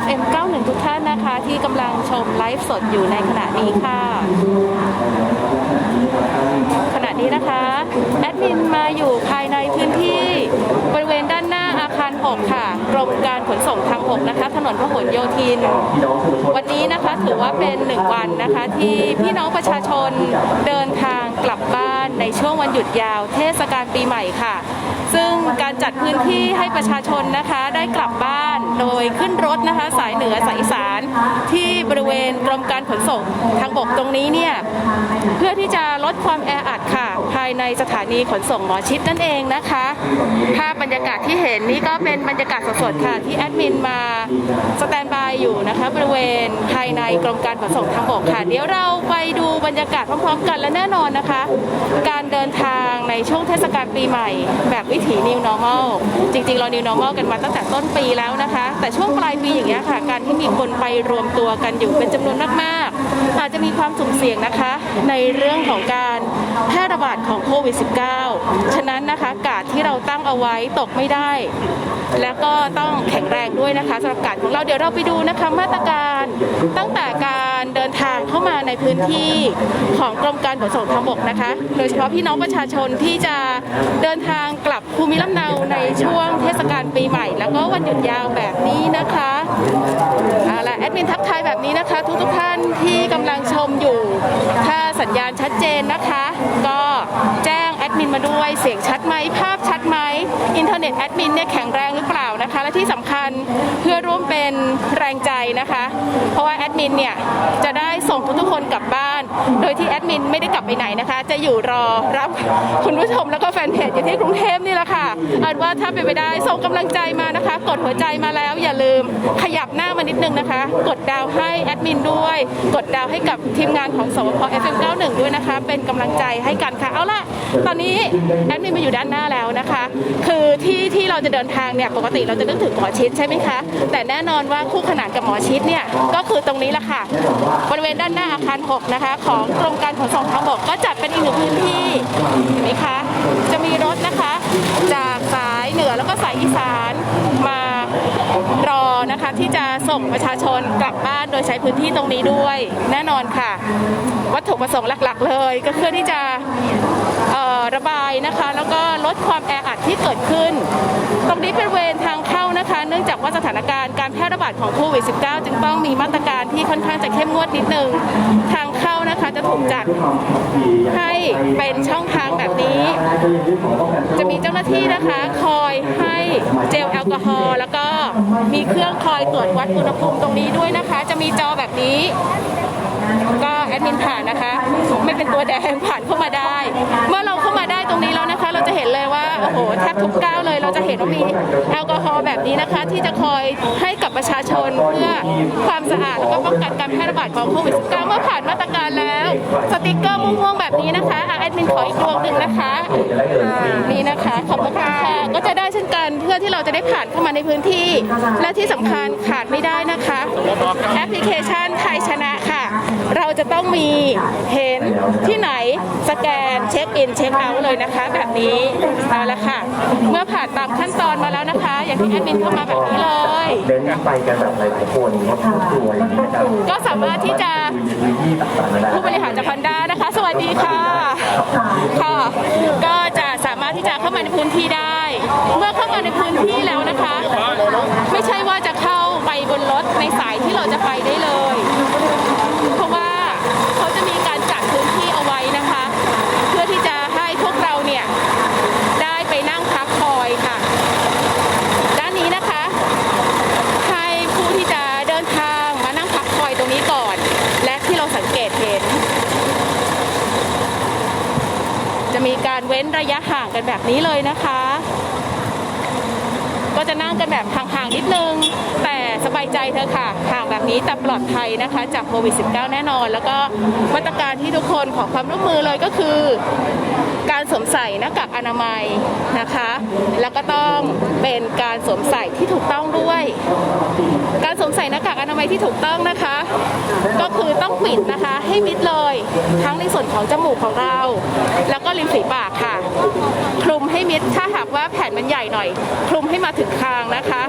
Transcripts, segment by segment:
FM 91 ทุกท่านนะคะ ที่กำลังชมไลฟ์สดอยู่ในขณะนี้ค่ะ ขณะนี้นะคะ แอดมินมาอยู่ภายในพื้นที่ บริเวณด้านหน้าอาคาร 6 ค่ะ กรมการขนส่งทาง 6 นะคะ ถนนพหลโยธิน วันนี้นะคะถือว่าเป็นหนึ่งวันนะคะที่พี่น้องประชาชนเดินทางกลับบ้าน ในช่วงวันหยุดยาวเทศกาลปีใหม่ค่ะ ซึ่งการจัดพื้นที่ให้ประชาชนนะคะได้กลับบ้านโดยขึ้นรถนะคะสายเหนือสายอีสาน ที่บริเวณกรมการขนส่งทางบกตรงนี้เนี่ยเพื่อที่จะลดความแออัดค่ะ ภายในสถานีขนส่งหมอชิดนั่นเองนะคะภาพบรรยากาศที่เห็นนี่ก็เป็นบรรยากาศสดๆค่ะที่แอดมินมาสแตนบายอยู่นะคะบริเวณภายในกรมการขนส่งทางบกค่ะ เดี๋ยวเราไปดูบรรยากาศพร้อมๆกันและแน่นอนนะคะการเดินทางในช่วงเทศกาลปีใหม่ แบบวิถี New Normal จริง ๆ เรา New Normal กันมาตั้งแต่ต้นปีแล้วนะคะ แต่ช่วงปลายปีอย่างเงี้ยค่ะ การที่มีคนไปรวมตัวกันอยู่เป็นจำนวนมากอาจจะมีความสุ่มเสี่ยงนะคะ ในเรื่องของการแพร่ระบาดของโควิด -19 ฉะนั้นนะคะกาดที่เราตั้งเอาไว้ตกไม่ได้ แล้วก็ต้องแข็งแรงด้วยนะคะสำหรับการของเราเดี๋ยวเราไปดูนะคะมาตรการตั้งแต่การเดินทางเข้ามาในพื้นที่ของกรมการขนส่งทางบกนะคะ โดยเฉพาะพี่น้องประชาชนที่จะเดินทางกลับภูมิลำเนาในช่วงเทศกาลปีใหม่ แล้วก็วันหยุดยาวแบบนี้นะคะเอาละแอดมินทักทายแบบนี้นะคะ ทุกๆท่านทที่กำลังชมอยู่ ถ้าสัญญาณชัดเจนนะคะ ก็แจ้ง ดมินมาด้วย เสียงชัดไหมภาพชัดไหมอินเทอร์เน็ตแอดมินเนี่ยแข็งแรงหรือเปล่านะคะ และที่สำคัญเพื่อร่วมเป็นแรงใจนะคะ เพราะว่าแอดมินเนี่ยจะได้ส่งทุกๆคนกลับบ้าน โดยที่แอดมินไม่ได้กลับไปไหนนะคะ จะอยู่รอรับคุณผู้ชมแล้วก็แฟนเพจอยู่ที่กรุงเทพนี่แหละค่ะอาเป็นว่าถ้าเป็นไปได้ส่งกำลังใจมานะคะ กดหัวใจมาแล้วอย่าลืมขยับหน้ามานิดนึงนะคะ กดดาวให้แอดมินด้วย กดดาวให้กับทีมงานของสวพ FM91 ด้วยนะคะ เป็นกำลังใจให้กันค่ะ เอาล่ะตอนนี้แอดมินมาอยู่ด้านหน้าแล้วนะคะ คือที่ที่เราจะเดินทางเนี่ยปกติเราจะนึกถึงหมอชิดใช่ไหมคะ แต่แน่นอนว่าคู่ขนานกับหมอชิดเนี่ยก็คือตรงนี้แหละค่ะบริเวณด้านหน้าอาคาร 6 นะคะ ของกรมการขนส่งทางบกก็จัดเป็นอีกหนึ่งพื้นที่เห็นไหมคะจะมีรถนะคะ จากสายเหนือแล้วก็สายอีสานมารอนะคะที่จะส่งประชาชนกลับบ้านโดยใช้พื้นที่ตรงนี้ด้วย แน่นอนค่ะ วัตถุประสงค์หลักๆ เลย ก็เพื่อที่จะ ระบายนะคะ แล้วก็ลดความแออัดที่เกิดขึ้น ตรงนี้เป็นบริเวณทางเข้านะคะ เนื่องจากว่าสถานการณ์การแพร่ระบาดของโควิด -19 จึงต้องมีมาตรการที่ค่อนข้างจะเข้มงวดนิดนึง ทางเข้านะคะจะถูกจัดให้เป็นช่องทางแบบนี้ จะมีเจ้าหน้าที่นะคะคอยให้เจลแอลกอฮอล์แล้วก็มีเครื่องคอยตรวจวัดอุณหภูมิตรงนี้ด้วยนะคะ จะมีจอแบบนี้ก็แอดมินผ่านนะคะ ไม่เป็นตัวแดงผ่านเข้ามาได้ เมื่อเราเข้ามา รงนี้แล้วนะคะ เราจะเห็นเลยว่าโอ้โหแทบทุกก้าวเลย เราจะเห็นว่ามีแอลกอฮอล์แบบนี้นะคะ ที่จะคอยให้กับประชาชนเพื่อความสะอาดแล้วก็ป้องกันการแพร่ระบาดของโควิด -19 เมื่อผ่านมาตรการแล้ว สติกเกอร์ม่วงๆแบบนี้นะคะอะแอดมินขออีกดวงหนึ่งนะคะอ่านี่นะคะขอบคุณค่ะก็จะได้เช่นกันเพื่อที่เราจะได้ผ่านเข้ามาในพื้นที่ และที่สำคัญขาดไม่ได้นะคะแอปพลิเคชันไทยชนะค่ะ เราจะต้องมีเห็นที่ไหนสแกนเช็คอินเช็คเอาท์เลยนะคะ แบบนี้เอาละค่ะ เมื่อผ่านตามขั้นตอนมาแล้วนะคะ อย่างที่แอดมินเข้ามาแบบนี้เลย เดินไปกันแบบหลายๆคนงดครอบครัวอย่างนี้นะครับก็สามารถที่จะพื้นที่ต่างๆนานาผู้บริหารจากพันด้านะคะ สวัสดีค่ะค่ะก็จะสามารถที่จะเข้ามาในพื้นที่ได้ เมื่อเข้ามาในพื้นที่แล้วนะคะ ไม่ใช่ว่าจะเข้าไปบนรถในสายที่เราจะไปได้เลย เพราะว่าเขาจะมีการจัดพื้นที่เอาไว้นะคะ เพื่อที่จะให้พวกเราเนี่ยได้ไปนั่งพักคอยค่ะ ด้านนี้นะคะ ให้ผู้ที่จะเดินทางมานั่งพักคอยตรงนี้ก่อน และที่เราสังเกตเห็น จะมีการเว้นระยะห่างกันแบบนี้เลยนะคะ ก็จะนั่งกันแบบห่างๆนิดนึง แต่สบายใจเธอค่ะ ห่างแบบนี้แต่ปลอดภัยนะคะ จากโควิด -19 แน่นอน แล้วก็มาตรการที่ทุกคนขอความร่วมมือเลยก็คือ การสวมใส่หน้ากากอนามัยนะคะ แล้วก็ต้อง เป็นการสวมใส่ที่ถูกต้องด้วย การสวมใส่หน้ากากอนามัยที่ถูกต้องนะคะ ก็คือต้องปิดนะคะให้มิดเลย ทั้งในส่วนของจมูกของเรา แล้วก็ริมฝีปากค่ะ คลุมให้มิดถ้าหากว่าแผ่นมันใหญ่หน่อย คลุมให้มาถึงคางนะคะ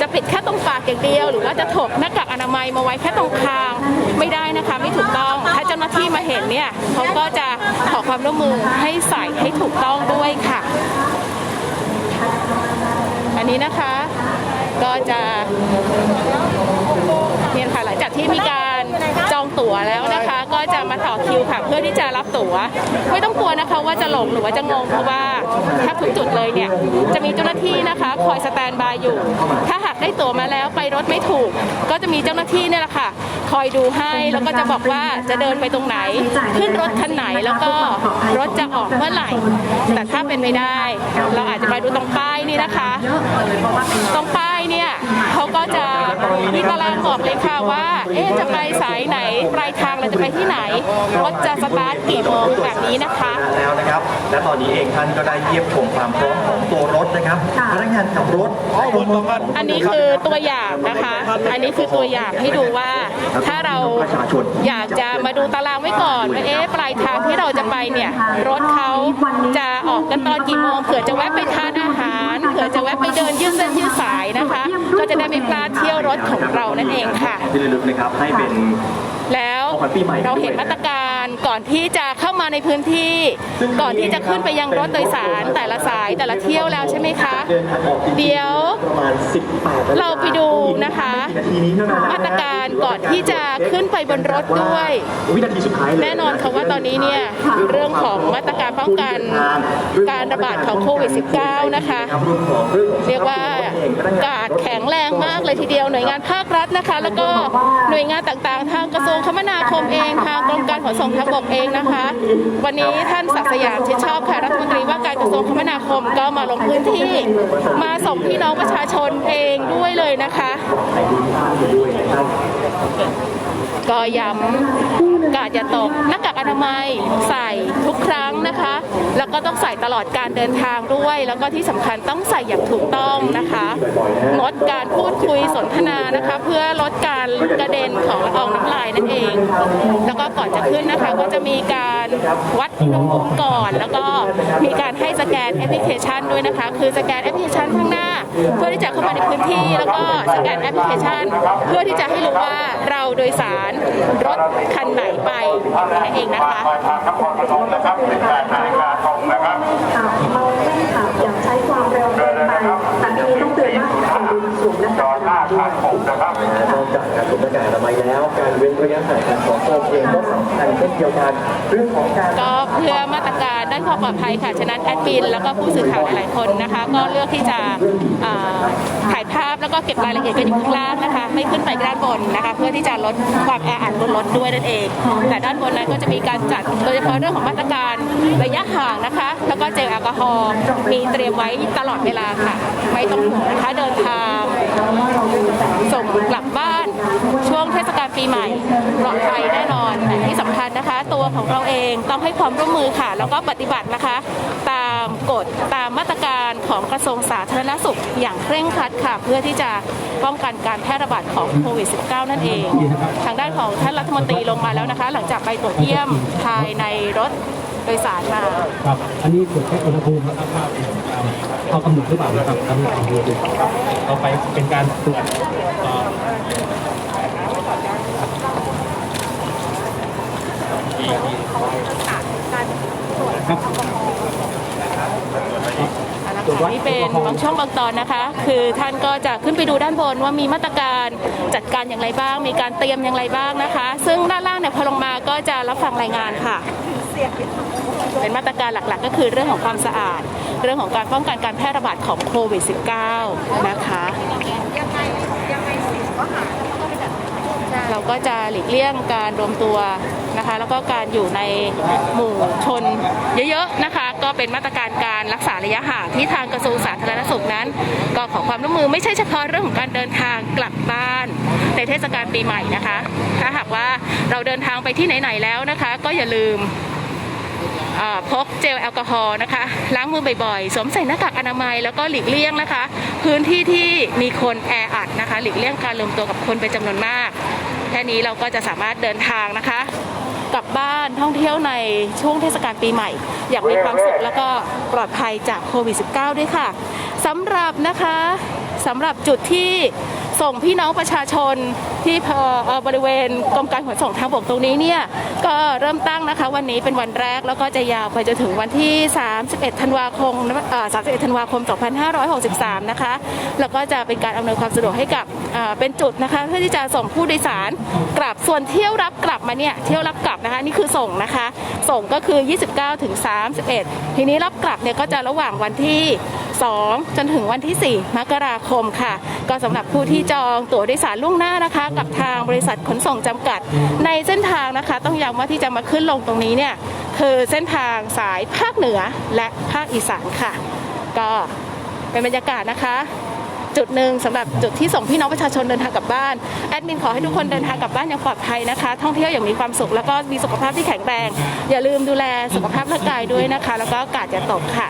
จะปิดแค่ตรงปากอย่างเดียว หรือว่าจะถกหน้ากากอนามัยมาไว้แค่ตรงคางไม่ได้นะคะไม่ถูกต้อง ถ้าเจ้าหน้าที่มาเห็นเนี่ยเขาก็จะขอความร่วมมือให้ใส่ให้ถูกต้องด้วยค่ะันนี้นะคะ ก็จะเนี่ยค่ะหลังจากที่มีการ จองตั๋วแล้วนะคะ ก็จะมาต่อคิวค่ะ เพื่อที่จะรับตั๋ว ไม่ต้องกลัวนะคะว่าจะหลงหรือว่าจะงงเพราะว่าถ้าทุกจุดเลยเนี่ยจะมีเจ้าหน้าที่นะคะคอยสแตนบายอยู่ ถ้าหากได้ตั๋วมาแล้วไปรถไม่ถูก ก็จะมีเจ้าหน้าที่เนี่ยแหละค่ะ คอยดูให้แล้วก็จะบอกว่าจะเดินไปตรงไหน ขึ้นรถคันไหนแล้วก็รถจะออกเมื่อไหร่ แต่ถ้าเป็นไม่ได้ เราอาจจะมาดูตรงป้ายนี่นะคะ ตรงป้ายเนี่ยเขาก็จะ มีตารางบอกเลยค่ะว่าเอ๊ะจะไปสายไหนปลายทางเราจะไปที่ไหนรถจะสตาร์ทกี่โมงแบบนี้นะคะแล้วนะครับ และตอนนี้เองท่านก็ได้เยี่ยมชมความพร้อมของตัวรถนะครับพนักงานขับรถอันนี้คือตัวอย่างนะคะ อันนี้คือตัวอย่างให้ดูว่าถ้าเราอยากจะมาดูตารางไว้ก่อนว่าเอ๊ะปลายทางที่เราจะไปเนี่ยรถเขาจะออกกันตอนกี่โมงเผื่อจะแวะไปทานอาหาร เผื่อจะแวะไปเดินยืดเส้นยืดสายนะคะ ก็จะได้ไม่พลาดเที่ยวรถของเรานั่นเองค่ะที่ระลึกนะครับให้เป็นแล้วของขวัญปีใหม่เราเห็นมาตรการก่อนที่จะเข้ามาในพื้นที่ ก่อนที่จะขึ้นไปยังรถโดยสารแต่ละสายแต่ละเที่ยวแล้วใช่ไหมคะเดินทางออกจริงๆเดี๋ยวประมาณ18นาฬิกเราไปดูนะคะนาทีนี้เท่านั้นนะมาตรการก่อนที่จะขึ้นไปบนรถด้วยวินาทีสุดท้ายเลยแน่นอนค่ะว่าตอนนี้เนี่ยเรื่องของมาตรการป้องกันการระบาดของโควิด -19 นะคะเรียกว่ากาดแข็งแรงมากเลยทีเดียวหน่วยงานภาครัฐนะคะ แล้วก็หน่วยงานต่างๆ ทางกระทรวงคมนาคมเองทางกรมการขนส่งทางบกเองนะคะ วันนี้ท่านศักดิ์สยามชิดชอบค่ะรัฐมนตรีว่าการกระทรวงคมนาคมก็มาลงพื้นที่ มาส่งพี่น้องประชาชนเองด้วยเลยนะคะกันด้วยนะครับก็ย้ำกาดอย่าตกหน้ากากอนามัยใส่ทุกครั้งนะคะ แล้วก็ต้องใส่ตลอดการเดินทางด้วย แล้วก็ที่สำคัญต้องใส่อย่างถูกต้องนะคะงดการพูดคุยสนทนานะคะ เพื่อลดการกระเด็นของละอองน้ำลายนั่นเอง แล้วก็ก่อนจะขึ้นนะคะก็จะมีการวัดอุณหภูมิก่อน แล้วก็มีการ ให้สแกนแอปพลิเคชันด้วยนะคะ คือสแกนแอปพลิเคชันข้างหน้า เพื่อที่จะเข้ามาในพื้นที่แล้วก็สแกนแอปพลิเคชัน เพื่อที่จะให้รู้ว่าเราโดยสารรถคันไหนไปนั่นเองนะคะทางนครปฐมนะครับ18นาฬิกาตรงนะครับค่ะเมาไม่ได้ขับอย่าใช้ความเร็วเกินไปแต่ทีนี้ต้องเตือนว่าอย่าลืมสวมหน้าจกาอกดหน้าทางผมนะครับนอกจากการสวมหน้ากากอนามัยแล้ว การเว้นระยะห่างการของโฟมเองก็สำคัญเช่นเดียวกันเรื่องของการก็ เพื่อมาตรการด้านความปลอดภัยค่ะ ฉะนั้นแอดมินแล้วก็ผู้สื่อข่าวหลายๆคนนะคะ ก็เลือกที่จะถ่ายภาพแล้วก็เก็บรายละเอียดกันอยู่ข้างล่างนะคะ ไม่ขึ้นไปด้านบนนะคะ เพื่อที่จะลดความแออัดบนรถด้วยนั่นเอง แต่ด้านบนนั้นก็จะมีการจัดโดยเฉพาะเรื่องของมาตรการระยะห่างนะคะ แล้วก็เจลแอลกอฮอล์มีเตรียมไว้ตลอดเวลาค่ะ ไม่ต้องห่วงนะคะเดินทางส่งกลับ ศกาลปีใหม่ปลอดภัยแน่นอนแต่ที่สำคัญนะคะ ตัวของเราเองต้องให้ความร่วมมือค่ะ แล้วก็ปฏิบัตินะคะ ตามกฎตามมาตรการของกระทรวงสาธารณสุขอย่างเคร่งครัดค่ะ เพื่อที่จะป้องกันการแพร่ระบาดของโควิด -19 นั่นเอง ทางด้านของท่านรัฐมนตรีลงมาแล้วนะคะ หลังจากไปตรวจเยี่ยมภายในรถโดยสารมาครับ อันนี้ตรวจเช็คอุณหภูมินะครับว่าเขากำหนดหรือเปล่านะครับกำหนดอุณหภูมิต่อไปเป็นการตรวจ เอ่อครับนะคะนี่เป็นบางช่วงบางตอนนะคะ คือท่านก็จะขึ้นไปดูด้านบนว่ามีมาตรการจัดการอย่างไรบ้าง มีการเตรียมอย่างไรบ้างนะคะ ซึ่งด้านล่างเนี่ยพอลงมาก็จะรับฟังรายงานค่ะเป็นมาตรการหลักๆ ก็คือเรื่องของความสะอาด เรื่องของการป้องกันการแพร่ระบาดของโควิด -19 นะคะเราก็จะหลีกเลี่ยงการรวมตัว นะคะ แล้วก็การอยู่ในหมู่ชนเยอะๆนะคะ ก็เป็นมาตรการการรักษาระยะห่างที่ทางกระทรวงสาธารณสุขนั้น ก็ขอความร่วมมือไม่ใช่เฉพาะเรื่องของการเดินทางกลับบ้านในเทศกาลปีใหม่นะคะ ถ้าหากว่าเราเดินทางไปที่ไหนๆแล้วนะคะ ก็อย่าลืมพกเจลแอลกอฮอล์นะคะล้างมือบ่อยๆสวมใส่หน้ากากอนามัยแล้วก็หลีกเลี่ยงนะคะ พื้นที่ที่มีคนแออัดนะคะ หลีกเลี่ยงการรวมตัวกับคนเป็นจำนวนมาก แค่นี้เราก็จะสามารถเดินทางนะคะ กลับบ้านท่องท่องเที่ยวในช่วงเทศกาลปีใหม่ อย่างมีความสุขแล้วก็ปลอดภัยจากโควิด -19 ด้วยค่ะสำหรับนะคะสำหรับจุดที่ ส่งพี่น้องประชาชนที่พอบริเวณกรมการขนส่งทางบกตรงนี้เนี่ยก็เริ่มตั้งนะคะ วันนี้เป็นวันแรกแล้วก็จะยาวไปจนถึงวันที่ 31 ธันวาคม31 ธันวาคม 2563 นะคะ แล้วก็จะเป็นการอำนวยความสะดวกให้กับเป็นจุดนะคะ เพื่อที่จะส่งผู้โดยสารกลับส่วนเที่ยวรับกลับมาเนี่ยเที่ยวรับกลับนะคะนี่คือส่งนะคะ ส่งก็คือ 29 ถึง 31 ทีนี้รับกลับเนี่ยก็จะระหว่างวันที่ 2 จนถึงวันที่ 4 มกราคมค่ะ ก็สำหรับผู้ที่จองตั๋วโดยสารล่วงหน้านะคะ กับทางบริษัทขนส่งจำกัด ในเส้นทางนะคะ ต้องย้ำว่าที่จะมาขึ้นลงตรงนี้เนี่ยคือเส้นทางสายภาคเหนือและภาคอีสานค่ะ ก็เป็นบรรยากาศนะคะ จุดหนึ่งสำหรับจุดที่ส่งพี่น้องประชาชนเดินทางกลับบ้านแอดมินขอให้ทุกคนเดินทางกลับบ้านอย่างปลอดภัยนะคะ ท่องเที่ยวอย่างมีความสุขแล้วก็มีสุขภาพที่แข็งแรงอย่าลืมดูแลสุขภาพร่างกายด้วยนะคะ แล้วก็อากาศอย่าตกค่ะ